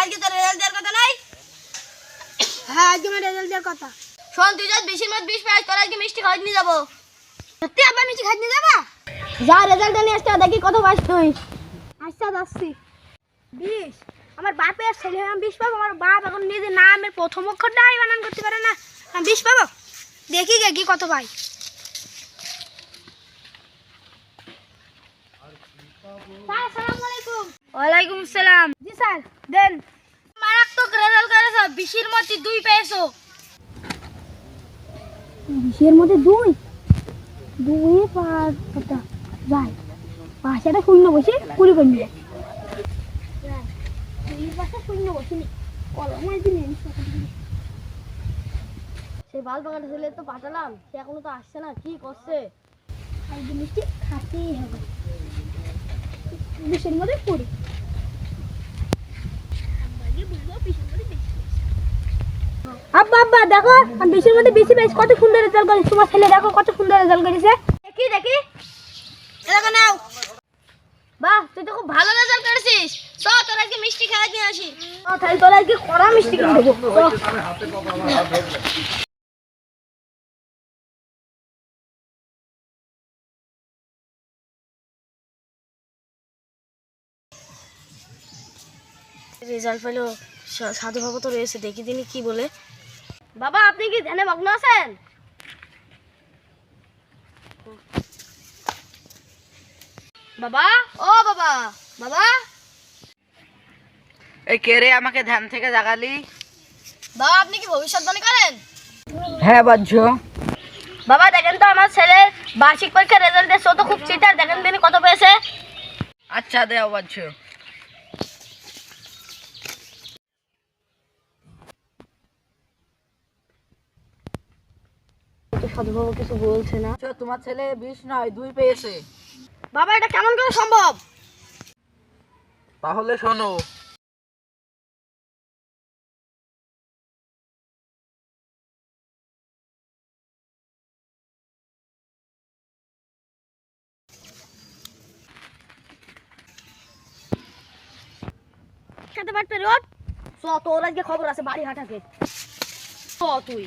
আজকে তোর রেজাল্ট দেওয়ার কথা নাই? হ্যাঁ আজকে আমার রেজাল্ট দেওয়ার কথা। শোন তুই যদি বেশির মধ্যে বিশ পাইস তোর আজকে মিষ্টি খাওয়াই নিয়ে যাব। সত্যি আব্বা মিষ্টি খাইতে নিয়ে যাবা? যা রেজাল্ট নিয়ে আসতে দেখি কত পাস তুই। আচ্ছা যাচ্ছি। বিশ আমার বাপের ছেলে আমি বিশ পাবো? আমার বাপ এখন নিজের নামের প্রথম অক্ষরটাই বানান করতে পারে না। আমি বিশ পাবো? দেখি গে কি কত পাই। ওয়ালাইকুম আসসালাম স্যার দেন। মারাত্মক রেজাল্ট করেছ বিশির মধ্যে দুই পেয়েছ। বিশের মধ্যে দুই? দুই পাঁচ কটা যাই পাশেটা শূন্য বসে কুড়ি করে নিয়ে দুই পাশে শূন্য বসিনি কলম সেই বাল বাগানে ছেলে তো পাঠালাম সে এখনও তো আসছে না কি করছে? একদিন মিষ্টি খাতেই হবে। বিশের মধ্যে কুড়ি। আব্বা আব্বা দেখো বিশের মধ্যে বেশি পেয়েছি কত সুন্দর রেজাল্ট করেছে। তোমার ছেলে দেখো কত সুন্দর দেখি দেখি। এলাকা নাও। বাহ তুই তো খুব ভালো রেজাল্ট করেছিস। তোর আজকে মিষ্টি খাওয়া আসি। ও, তোরা আজকে কড়া মিষ্টি কিনে দেবো। রেজাল্ট পেল সাধু বাবা তো রয়েছে দেখি তিনি কি বলে। বাবা আপনি কি ধ্যানে মগ্ন আছেন? বাবা ও বাবা বাবা। এই কে রে আমাকে ধ্যান থেকে জাগালি? বাবা আপনি কি ভবিষ্যৎবাণী করেন? হ্যাঁ বাহ্য বাবা দেখেন তো আমার ছেলের বার্ষিক পরীক্ষার রেজাল্ট এসে তো খুব চিটার দেখেন তিনি কত পেয়েছে। আচ্ছা দেও বাহ্য সাধু কিছু বলছে না। আচ্ছা, তোমার ছেলে বিশ নয় দুই পেয়েছে। বাবা এটা কেমন করে সম্ভব? তাহলে শোনো। খেতে পারতে রোড চ তোর আজকে খবর আছে বাড়ি হাটাকে চ তুই।